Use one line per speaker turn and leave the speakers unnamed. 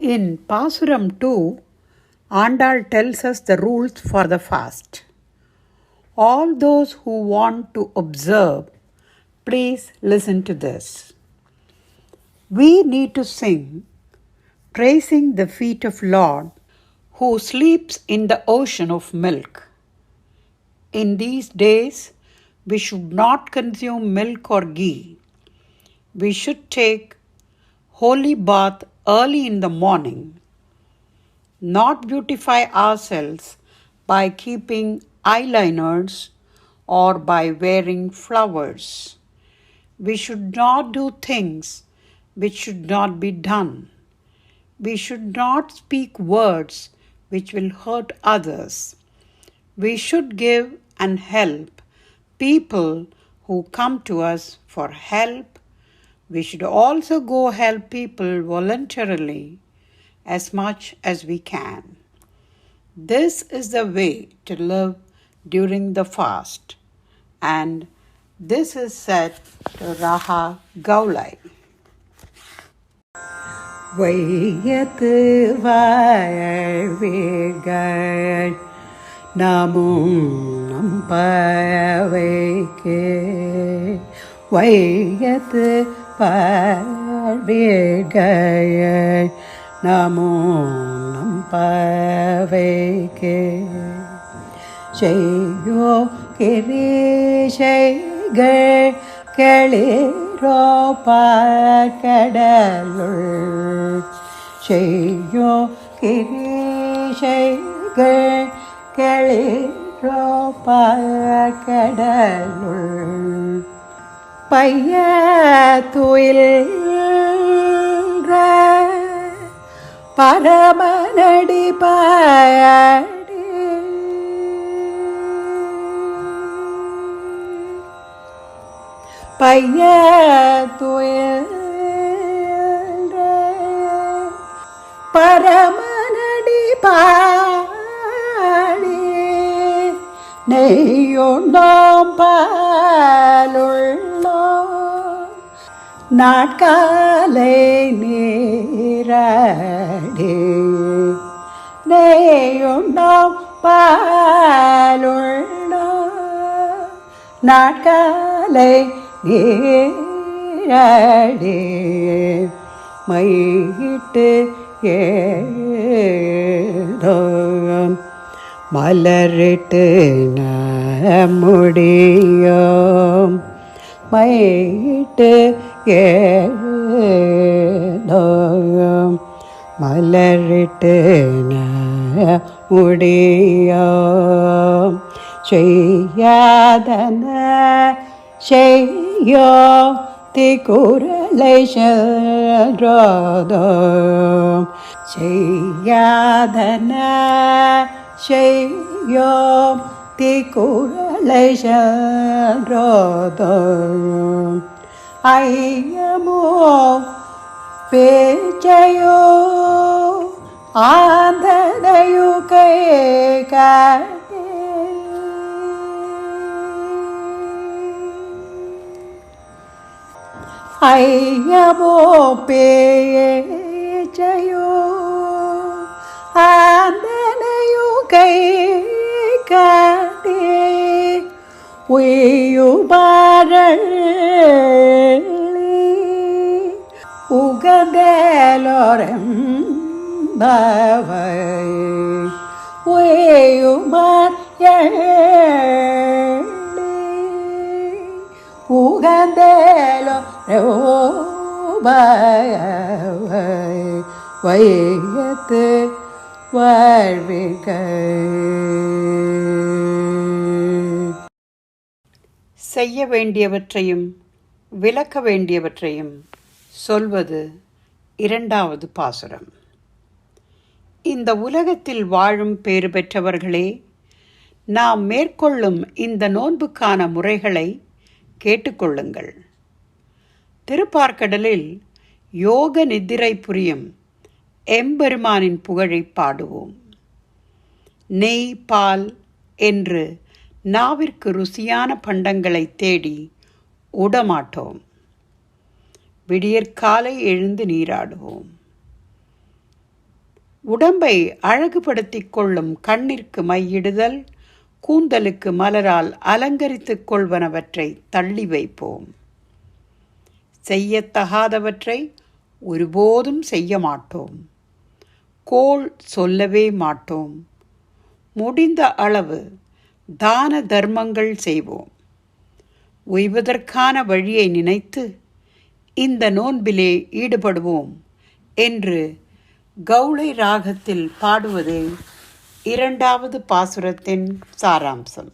In Pasuram 2, Andal tells us the rules for the fast. All those who want to observe, please listen to this. We need to sing, praising the feet of Lord who sleeps in the ocean of milk. In these days, we should not consume milk or ghee. We should take holy bath early in the morning, not beautify ourselves by keeping eyeliners or by wearing flowers. We should not do things which should not be done. We should not speak words which will hurt others. We should give and help people who come to us for help. We should also go help people voluntarily as much as we can. This is the way to live during the fast. And this is said to Raha Gaulai. வையத்து வாழ்வீர்கள் நாமும் நம்பவைக்கே வையத்து வாழ்வீர்கள் நாமும் நம்பவைக்கே. செய்யோ கிரீஷைகள் களிரோ கடலுள் செய்யோ கிரீஷைகள் களிரோ கடலுள் பைய துயில்ற பரமனடி பாடி பைய துயில்ற பரமனடி பாடி நெய்யுண்ணோம் பாலுள்ளோ நாட்காலை நீராடி. நெய்யுண்ணோம் பாலுள்ளோ நாட்காலை நேரடி. மையிட்டு ஏதோ மலரிட்டு முடியும் മൈട്ട് ഏതോയം മലരിട്ട് മുടിയോ ചെയ്യാതന ചെയ്യോ തിക്കുരലൈ ശോദോ ചെയ്യാതന ചെയ്യോ திகுரலை சென்றோதோம் ஐயமோ பேச்சையோ ஆந்தனையு கை ஐயமோ பேச்சையோ உயுபாரள்ளி உகந்தேலோரம் பவை உயுமார் உகந்தேலோ வையத்து வாழ்விகள் செய்ய வேண்டியவற்றையும் விலக்க வேண்டியவற்றையும் சொல்வது இரண்டாவது பாசுரம். இந்த உலகத்தில் வாழும் பேறு பெற்றவர்களே நாம் மேற்கொள்ளும் இந்த நோன்புக்கான முறைகளை கேட்டுக்கொள்ளுங்கள். திருப்பார்க்கடலில் யோக நித்திரை புரியும் எம்பெருமானின் புகழை பாடுவோம். நெய் பால் என்று நாவிற்கு ருசியான பண்டங்களை தேடி உடமாட்டோம். விடியற்காலை எழுந்து நீராடுவோம். உடம்பை அழகுபடுத்திக் கொள்ளும் கண்ணிற்கு மையிடுதல் கூந்தலுக்கு மலரால் அலங்கரித்துக் கொள்வனவற்றை தள்ளி வைப்போம். செய்யத்தகாதவற்றை ஒருபோதும் செய்ய மாட்டோம் கோள் சொல்லவே மாட்டோம். முடிந்த அளவு தான தர்மங்கள் செய்வோம். உய்வதற்கான வழியை நினைத்து இந்த நோன்பிலே ஈடுபடுவோம் என்று கௌளை ராகத்தில் பாடுவதே இரண்டாவது பாசுரத்தின் சாராம்சம்.